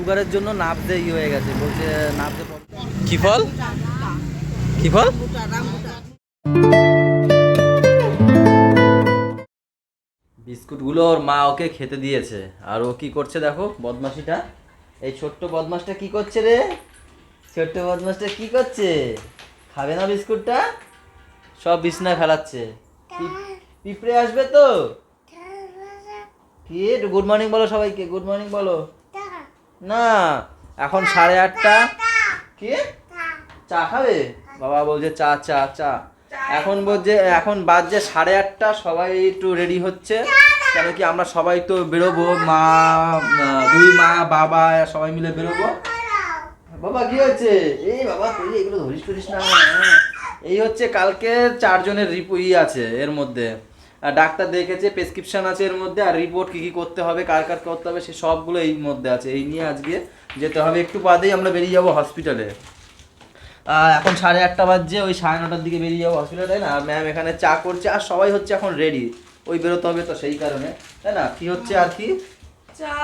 সুগারের জন্য নাবতে ই হয়ে গেছে বলছে নাবতে কি ফল? কি ফল? বিস্কুটগুলো ওর মা ওকে খেতে দিয়েছে। আর ও কি করছে দেখো বদমাশিটা। এই ছোট্ট বদমাশটা কি করছে রে? ছোট্ট বদমাশটা কি করছে? খাবে না বিস্কুটটা? সব বিছনায় ফেলাচ্ছে। পিপ- পিঁপড়ে আসবে তো? কি? গুড মর্নিং বলো সবাইকে গুড মর্নিং বলো। না এখন সাড়ে আটটা। কি? চা। খাবে? বাবা বলছে চা চা চা। এখন বলছে এখন বাজছে সাড়ে আটটা সবাই একটু রেডি হচ্ছে। কেন কি আমরা সবাই তো বেরোবো মা দুই মা বাবা সবাই মিলে বেরোবো। বাবা কি হচ্ছে এই বাবা তুই এগুলো ধরিস টরিস না। এই হচ্ছে কালকে চারজনের রিপো ই আছে এর মধ্যে। ডাক্তার দেখেছে প্রেসক্রিপশন আছে এর মধ্যে আর রিপোর্ট কি কি করতে হবে কার কার করতে হবে সে সবগুলো এই মধ্যে আছে। এই নিয়ে আজকে যেতে হবে। একটু বাদেই আমরা বেরিয়ে যাব হসপিটালে এখন সাড়ে আটটা বাজছে ওই সাড়ে নটার দিকে বেরিয়ে যাব হসপিটালে তাই না? ম্যাম এখানে চা করছে আর সবাই হচ্ছে এখন রেডি ওই বেরোতে হবে তো সেই কারণে তাই না? কি হচ্ছে আর কি? চা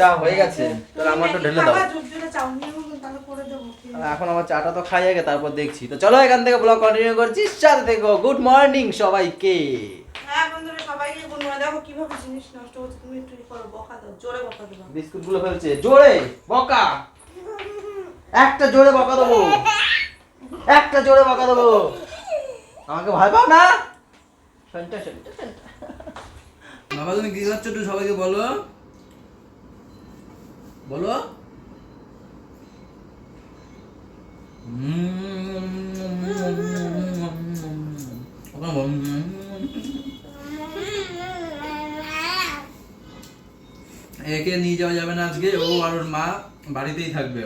চা হয়ে গেছে। তাহলে আমারটা ঢেলে দাও। এখন আমার চাটা তো খাই আগে তারপর দেখছি। তো চলো এখান থেকে ব্লগ কন্টিনিউ করছি। সাথে দেখো গুড মর্নিং সবাইকে। সবাইকে গুড মর্নিং দেখো কীভাবে জিনিস নষ্ট হচ্ছে তুমি একটু করো বকা দাও জোরে বকা দেবো। বিস্কুট ফেলছে জোরে বকা। একটা জোরে বকা দেবো। একটা জোরে বকা দেবো। আমাকে ভয় পাও না। বাবা তুমি কি করছ একটু সবাইকে বলো। বলো। একে নিয়ে যাওয়া যাবে না আজকে ও আর ওর মা বাড়িতেই থাকবে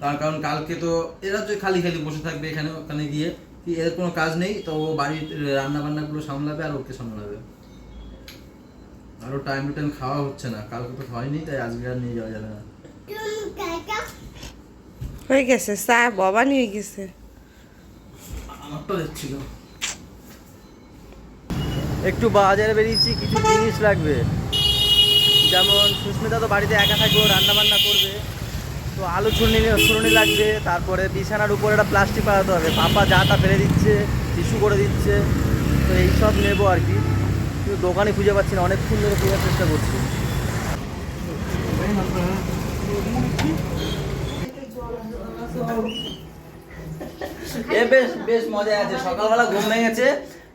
তার কারণ কালকে তো এরা তো খালি খালি বসে থাকবে এখানে ওখানে গিয়ে। কি এর কোনো কাজ নেই তো ও বাড়ির রান্না বান্নাগুলো সামলাবে আর ওকে সামলাবে। আরও টাইম টু টাইম খাওয়া হচ্ছে না কালকে তো হয়নি তাই আজকে আর নিয়ে যাওয়া যাবে না। হয়ে গেছে চা বাবা নিয়ে গেছে। আমারটা দেখছিল একটু বাজারে বেরিয়েছি কিছু জিনিস লাগবে। যেমন সুস্মিতা তো বাড়িতে একা থাকবে, ও রান্না বান্না করবে। তো আলু চুরনি চুরনি লাগবে, তারপরে বিছানার উপরে একটা প্লাস্টিক পাঠাতে হবে। পাপা যা তা ফেলে দিচ্ছে, টিস্যু করে দিচ্ছে, তো এইসব নেব আর কি। কিন্তু দোকানে খুঁজে পাচ্ছি না, অনেকক্ষণ ধরে খোঁজার চেষ্টা করছি। এ বেশ বেশ মজা আছে। সকালবেলা ঘুম ভেঙেছে।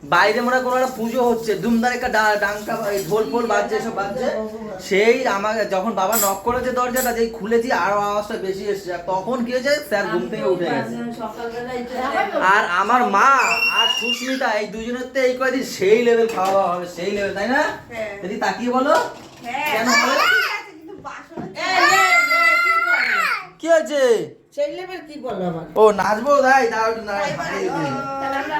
বাইরে মনে হয় কোনো একটা পুজো হচ্ছে দুমদার একটা ডাঙ্কা ঢোল ফোল বাজছে সব বাজছে। সেই আমাকে যখন বাবা নক করেছে দরজাটা যেই খুলেছি আরও আওয়াজটা বেশি এসছে। আর তখন কি হয়েছে? স্যার ঘুম থেকে উঠে গেছে। আর আমার মা আর সুস্মিতা এই দুজনের তো এই কয়দিন সেই লেভেল খাওয়া দাওয়া হবে সেই লেভেল তাই না? হ্যাঁ। যদি তাকিয়ে বলো কেন হবে? কি হয়েছে? সেই লেভেল কি বলো ও নাচবো তাই? নাচ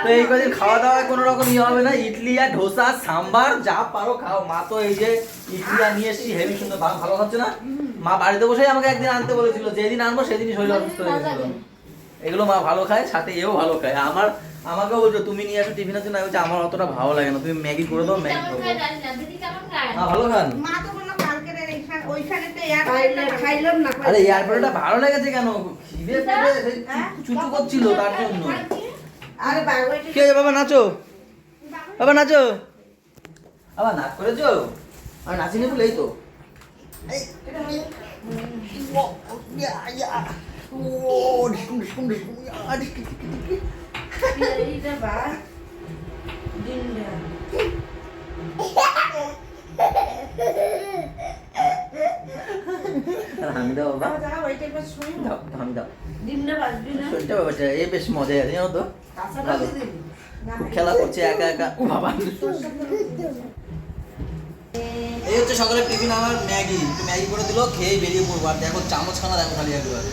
তো এই কদিন খাওয়া দাওয়া কোনো রকম ইয়ে হবে না। ইডলি আর ধোসা সাম্বার যা পারো খাও। মা তো এই যে ইডলি আর নিয়ে এসেছি হেভি সুন্দর ভালো ভালো হচ্ছে না? মা বাড়িতে বসেই আমাকে একদিন আনতে বলেছিল যেদিন আনব সেদিনই শরীর অসুস্থ হয়ে গেছিল এগুলো মা ভালো খায় সাথে এও ভালো খায়। আমার আমাকেও বলছো তুমি নিয়ে আসো টিফিনের জন্য আমি বলছি আমার অতটা ভালো লাগে না। তুমি ম্যাগি করে দাও ম্যাগি করব। মা ভালো খান? মা তো বলল কালকের এইখানে ওইখানে তো এয়ার খাইলাম না। আরে এয়ারপোর্টটা ভালো লেগেছে কেন? খিদে পেটে চুচু করছিল তার জন্য। বাবা কে বাবা নাচো। বাবা নাচো। বাবা নাচ করেছ? আর নাচিনি বলে এই তো বাবা। বেশ মজাই আছে জানো তো? খেলা করছে একা একা ও বাবা এই হচ্ছে সকালের টিফিন আমার ম্যাগি ম্যাগি করে দিল খেয়ে বেরিয়ে পড়ব আর দেখো চামচ খানা দেখো খালি একবার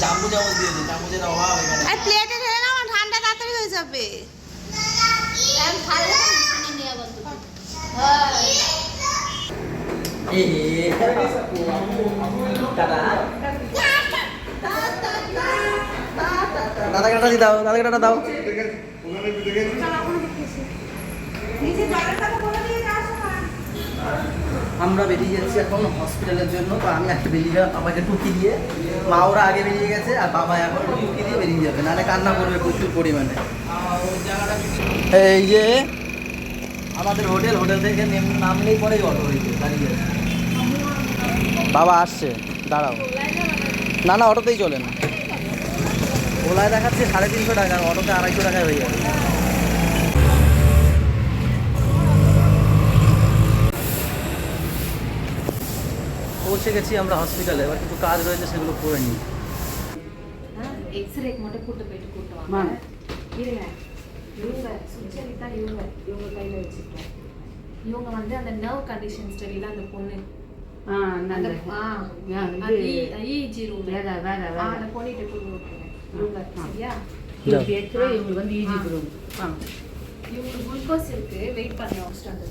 চামচ চামচ দিয়েছে চামচের অভাব এখানে আর প্লেটে ঢেলে নাও না, ঠান্ডা তাড়াতাড়ি হয়ে যাবে এ টাটা দাদা কাটা দি দাও দাদা কাটা দাও। দিয়ে আমরা বেরিয়ে যাচ্ছি এখন হসপিটালের জন্য। তো আমি একটা বেরিয়ে গেলাম বাবাকে টুকি দিয়ে। মা ওরা আগে বেরিয়ে গেছে, আর বাবা এখন টুকি দিয়ে বেরিয়ে যাবে। নাহলে কান্না করবে প্রচুর পরিমাণে। এই যে, আমাদের হোটেল হোটেল থেকে নেম- নামলেই পরেই অটো হয়েছে দাঁড়িয়ে। বাবা আসছে, দাঁড়াও। না না, অটোতেই চলেন ওলায় দেখাচ্ছে সাড়ে তিনশো টাকা আর অটোতে আড়াইশো টাকায় হয়ে যাবে পৌঁছে গেছি আমরা হসপিটালে এবার কিছু কাজ রয়েছে সেগুলো করে নিই எக்ஸ்ரேக்கு மட்டும் கூட்டு போயிட்டு கூட்டு வாங்க வாங்க. இருங்க இவங்க சுச்சரிதா இவங்க இவங்க கையில வச்சுருக்கேன் இவங்க வந்து அந்த நர்வ் கண்டிஷன்ஸ் தெரியல அந்த பொண்ணு ஆ அந்த நல்ல ஆ யா, அது இது இஇஜி ரூம் வேற வேற ஆ வேற அந்த பொண்ணிட்ட கூட்டு விட்டுருங்க இவங்க ஆ. சரியா இவங்க எக்ஸ்ரே இவங்களுக்கு வந்து ஈஜி குரூப் வாங்க இவங்களுக்கு குளுக்கோஸ் இருக்கு வெயிட் பண்ண வச்சுட்டு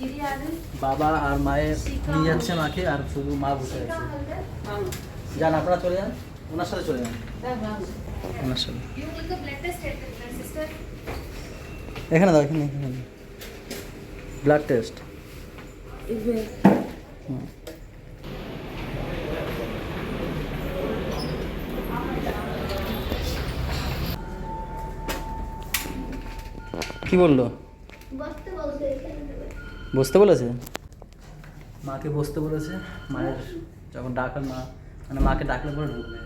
இது யாரு বাবা আর মায়ের নিয়ে যাচ্ছে মাকে আর শুধু মা বসে আছে যান আপনারা চলে যান ওনার সাথে চলে যান தான் வாங்க ওনার সাথে இவங்களுக்கு பிளட் டெஸ்ட் எடுத்துருக்கேன் சிஸ்டர் এখানে দাও এখানে এখানে ব্লাড টেস্ট இது কি বলল? বসতে বলেছে মাকে বসতে বলেছে মায়ের যখন ডাকার মা মানে মাকে ডাকলে পরে ঢুকবে।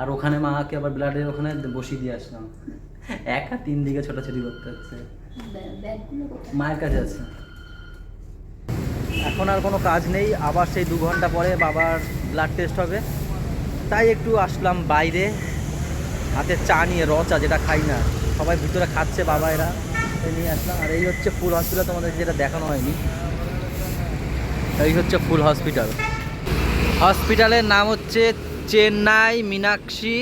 আর ওখানে মাকে আবার ব্লাডের ওখানে বসিয়ে দিয়ে আসলাম। একা তিন দিকে ছোটাছুটি করতে হচ্ছে মায়ের কাছে আছে। এখন আর কোনো কাজ নেই আবার সেই দু ঘণ্টা পরে বাবার ব্লাড টেস্ট হবে। তাই একটু আসলাম বাইরে হাতে চা নিয়ে র চা যেটা খাই না। সবাই ভিতরে খাচ্ছে বাবা এরা নিয়ে আসলাম। আর এই হচ্ছে ফুল হসপিটাল তোমাদের যেটা দেখানো হয়নি। এই হচ্ছে ফুল হসপিটাল। হসপিটালের নাম হচ্ছে Chennai Meenakshi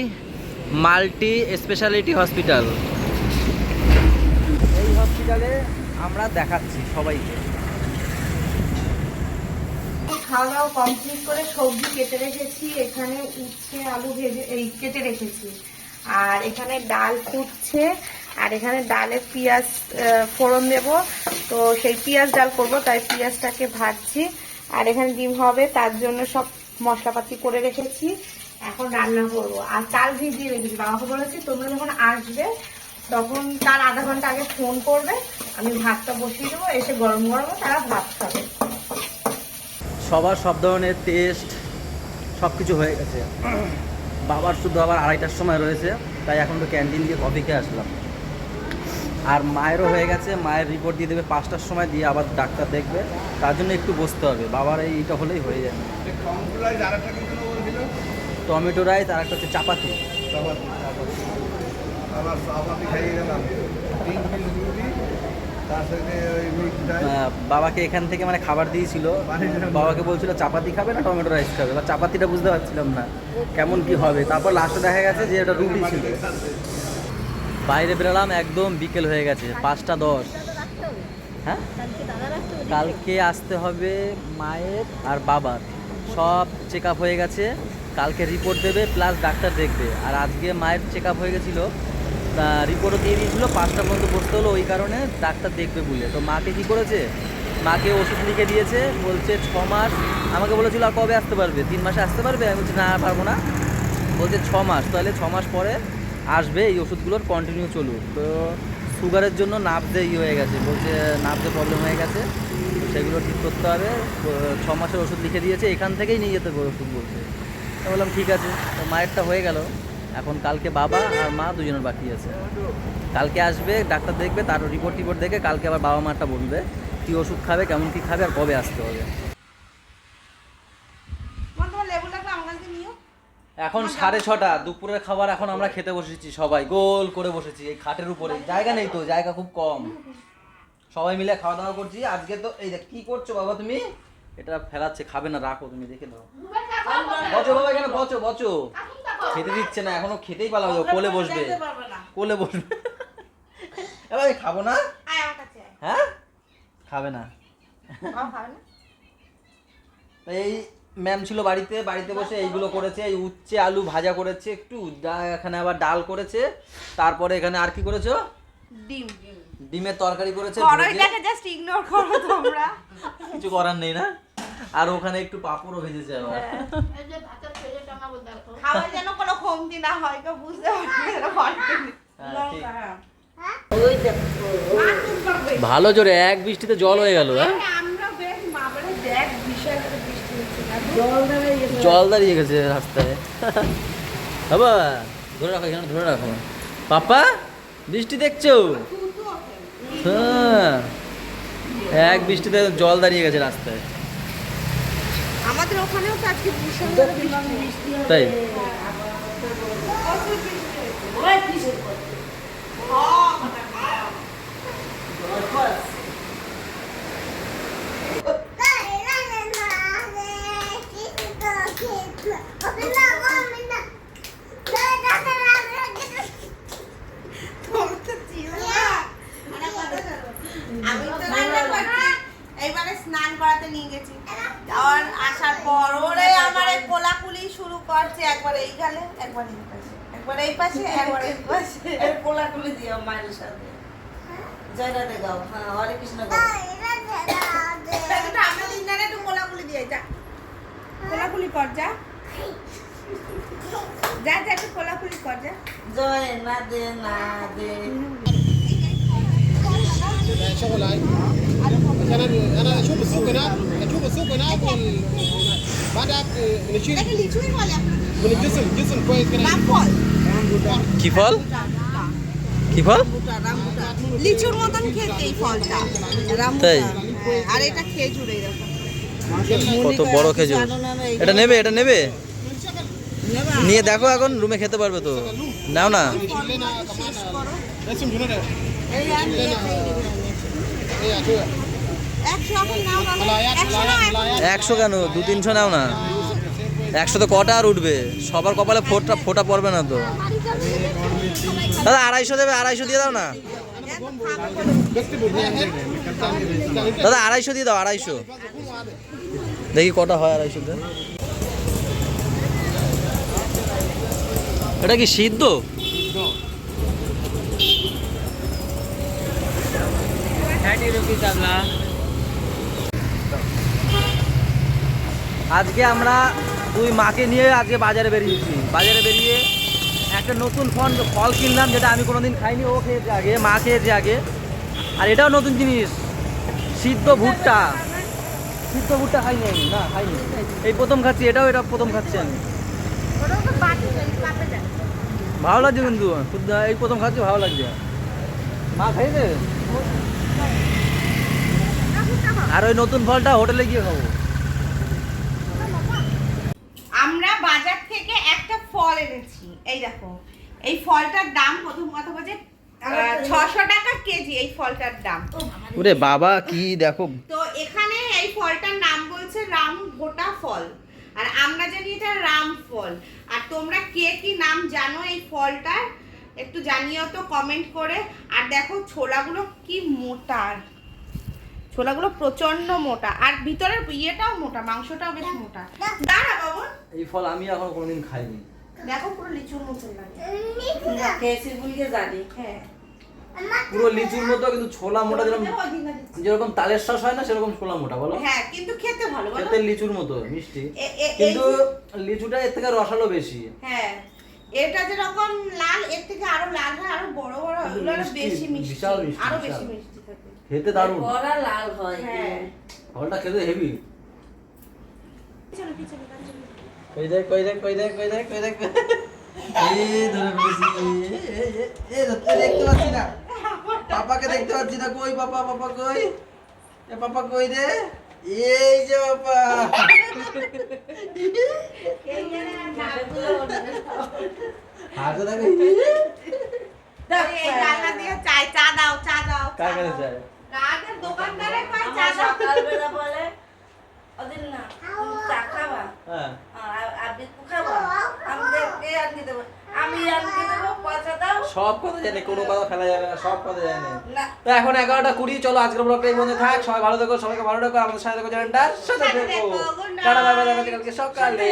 multi speciality hospital. এই হসপিটালে আমরা দেখাচ্ছি সবাইকে। খাওয়া দাওয়া কমপ্লিট করে সবজি কেটে রেখেছি। এখানে উচ্ছে, আলু ভেজে, এই কেটে রেখেছি। আর এখানে ডাল ফুটছে, আর এখানে ডালে পেঁয়াজ ফোড়ন দেব। তো সেই পেঁয়াজ ডাল করব, তাই পেঁয়াজটাকে ভাজছি। আর এখানে ডিম হবে, তার জন্য সব মশলাপাতি করে রেখেছি। এখন রান্না করব। আর চাল ভিজিয়ে রেখেছি। বাবাকে বলেছি, তোমরা যখন আসবে, তখন তার আধা ঘণ্টা আগে ফোন করবে। আমি ভাতটা বসিয়ে দেবো, এসে গরম গরম তারা ভাত খাবে। সবার সব ধরনের টেস্ট সব কিছু হয়ে গেছে। বাবার শুধু আবার আড়াইটার সময় রয়েছে, তাই এখন তো ক্যান্টিন দিয়ে কফি খেয়ে আসলাম। আর মায়েরও হয়ে গেছে, মায়ের রিপোর্ট দিয়ে দেবে পাঁচটার সময়, দিয়ে আবার ডাক্তার দেখবে। তার জন্য একটু বসতে হবে, বাবার এইটা হলেই হয়ে যাবে টমেটো রাইস আর একটা হচ্ছে চাপাতি। চাপাতি বাবাকে এখান থেকে মানে খাবার দিয়েছিল। বাবাকে বলছিল চাপাতি খাবে না টমেটো রাইস খাবে? বা চাপাতিটা বুঝতে পারছিলাম না কেমন কি হবে। তারপর লাস্টে দেখা গেছে যে এটা রুটি ছিল। বাইরে বেরোলাম একদম বিকেল হয়ে গেছে পাঁচটা দশ। হ্যাঁ? কালকে আসতে হবে মায়ের আর বাবার। সব চেক আপ হয়ে গেছে কালকে রিপোর্ট দেবে প্লাস ডাক্তার দেখবে। আর আজকে মায়ের চেক আপ হয়ে গেছিল তা রিপোর্টও দিয়ে দিয়েছিলো, পাঁচটা পর্যন্ত বসতে হলো, ওই কারণে ডাক্তার দেখবে বলে। তো মাকে কী করেছে? মাকে ওষুধ লিখে দিয়েছে, বলছে ছ মাস। আমাকে বলেছিল, আর কবে আসতে পারবে? তিন মাসে আসতে পারবে? আমি বলছি, না পারব না। বলছে, ছ মাস। তাহলে ছ মাস পরে আসবে, এই ওষুধগুলোর কন্টিনিউ চলুক। তো সুগারের জন্য নাবদে ইয়ে হয়ে গেছে, বলছে নাবদে প্রবলেম হয়ে গেছে সেগুলো ঠিক করতে হবে। ছ মাসের ওষুধ লিখে দিয়েছে, এখান থেকেই নিয়ে যেতে হবে ওষুধ বলছে। বললাম, ঠিক আছে। তো মায়েরটা হয়ে গেল। এখন কালকে বাবা আর মা দুজনের বাকি আছে। কালকে আসবে ডাক্তার দেখবে তার রিপোর্ট টিপোর্ট দেখে কালকে আবার বাবা মাটা বলবে কী ওষুধ খাবে কেমন কী খাবে আর কবে আসতে হবে। নিও। এখন সাড়ে ছটা দুপুরের খাবার এখন আমরা খেতে বসেছি সবাই গোল করে বসেছি এই খাটের উপরে জায়গা নেই তো জায়গা খুব কম। সবাই মিলে খাওয়া দাওয়া করছি আজকে তো এই দেখ কি করছ বাবা তুমি? এটা ফেলাচ্ছে খাবে না রাখো তুমি দেখে দাও বচো বাবা এখানে বচো বচো। খেতে দিচ্ছে না এখনও খেতেই পালাবে কোলে বসবে। কোলে বসবে। এবার আমি খাব না? আয় আমার কাছে আয়। হ্যাঁ? খাবে না। বাবা খাবে না? এই ম্যাম ছিল বাড়িতে বাড়িতে বসে এইগুলো করেছে এই উচ্ছে আলু ভাজা করেছে একটু এখানে আবার ডাল করেছে তারপরে এখানে আর কি করেছ? ডিম ডিম। ডিমের তরকারি করেছে করো জাস্ট ইগনোর করো তোমরা। কিছু করার নেই না? আর ওখানে একটু পাপড়ও ভেজেছে আবার। খাওয়া যেন কোনো কমতি না হয় কেউ বুঝতে পারবে হ্যাঁ, ভালো জোরে এক বৃষ্টিতে জল হয়ে গেল হ্যাঁ? আমরা বেশ বাবারে দেখ বিশাল একটা বৃষ্টি হচ্ছে। না জল দাঁড়িয়ে গেছে রাস্তায়। বাবা ধরে রাখো এখানে ধরে রাখো। পাপা বৃষ্টি দেখছ? হ্যাঁ। এক বৃষ্টিতে জল দাঁড়িয়ে গেছে রাস্তায়। আমাদের ওখানেও তো আজকে ভীষণ জোরে বৃষ্টি তাই আমি জয় রাধে গাও হ্যাঁ হরে কৃষ্ণ গাও একটু আমরা তিন জানে একটু কোলাকুলি দিয়ে যা কোলাকুলি কর যা যা যা একটু কোলাকুলি কর যা জয় রাধে রাধে شغل انا انا اشوف السوق هناك اشوف السوق هناك وال... بعدك نشيل এটা লিচুই বলে আপনাদের من الجسم جسم كويس كده রাম ফল কি ফল? লিচুর মতন খেতে এই ফলটা। আর এটা খেজুর কত বড় খেজুর। এটা নেবে এটা নেবে? নিয়ে দেখো এখন রুমে খেতে পারবে তো। নাও না। একশো কেন? দু তিনশো নাও না। একশো তো কটা আর উঠবে? সবার কপালে ফোটা ফোটা পড়বে না তো। দাদা, আড়াইশো দেবে, আড়াইশো দিয়ে দাও না। দাদা, আড়াইশো দিয়ে দাও, আড়াইশো। দেখি কটা হয় আড়াইশো এটা কি সিদ্ধ? আজকে আমরা দুই মাকে নিয়ে আজকে বাজারে বেরিয়েছি। বাজারে বেরিয়ে একটা নতুন ফল ফল কিনলাম, যেটা আমি কোনোদিন খাইনি, ও খেয়েছে আগে, মা খেয়েছে আগে। আর এটাও নতুন জিনিস, সিদ্ধ ভুট্টা। সিদ্ধ ভুট্টা খাইনি আমি, না, খাইনি। এই প্রথম খাচ্ছি, এটাও এটা প্রথম খাচ্ছি আমি। ভালো লাগছে কিন্তু এই প্রথম খাচ্ছি, ভালো লাগছে। মা খাইছে? আর ওই নতুন ফলটা হোটেলে গিয়ে খাব আমরা বাজার থেকে একটা ফল এনেছি। এই দেখো এই ফলটার দাম প্রথম কথা বলছে ছশো টাকা কেজি এই ফলটার দাম। ওরে বাবা কি দেখো। তো এখানে এই ফলটার নাম বলছে রাম ভোটা ফল। আর আমরা জানি এটা রাম ফল। আর তোমরা কে কি নাম জানো এই ফলটার? একটু জানিও তো কমেন্ট করে। আর দেখো ছোলাগুলো কি মোটা। ছোলাগুলো প্রচণ্ড মোটা। আর ভিতরের ইয়েটাও মোটা মাংসটাও বেশ মোটা। দাঁড়া বাবুন এই ফল আমি এখন কোনোদিন খাইনি। দেখো পুরো লিচুর মতন লাগে। খেয়েছি বুলিকে জানি হ্যাঁ। পুরো লিচুর মতো কিন্তু ছোলা মোটা যেরকম যেরকম তালের শ্বাস হয় না সেরকম ছোলা মোটা বলো। হ্যাঁ কিন্তু খেতে ভালো বলো। খেতে লিচুর মতো মিষ্টি। কিন্তু লিচুটা এর থেকে রসালো বেশি। হ্যাঁ এটা যেরকম লাল এর থেকে আরও লাল হয় আরও বড় বড় হয় ওগুলো আরও বেশি মিষ্টি বিশাল মিষ্টি, আরও বেশি মিষ্টি থাকে। খেতে দারুণ। বড়া লাল হয়। হ্যাঁ। ফলটা খেতে হেভি। কই দেখ কই দেখ কই দেখ কই দেখ কই দেখ। এই ধরে ফেলেছি এই, এই, এই, এই দেখতে পাচ্ছি না। পাপাকে দেখতে পাচ্ছি না। কই পাপা পাপা কই? এ পাপা কই রে? এই যে পাপা। হাতে দেখো। চাই চা দাও চা দাও কার কাছে যায় কাদের দোকানদারে কয় চা দাও। বলে হ্যাঁ। আর আপনি খাবা? আমি আনকে দেবো। আমি আনকে দেবো পয়সা দাও। সব কথা জানি কোনো কথা ফেলা যাবে না সব কথা জানি। না। তো এখন এগারোটা কুড়ি চলো আজকের ব্লগটা এই মধ্যে থাক। সবাই ভালো থাকো সবাইকে ভালো থাকো আমাদের সাথে থাকো চ্যানেলটার সাথে থেকো. টাটা দেখা কালকে সকালে।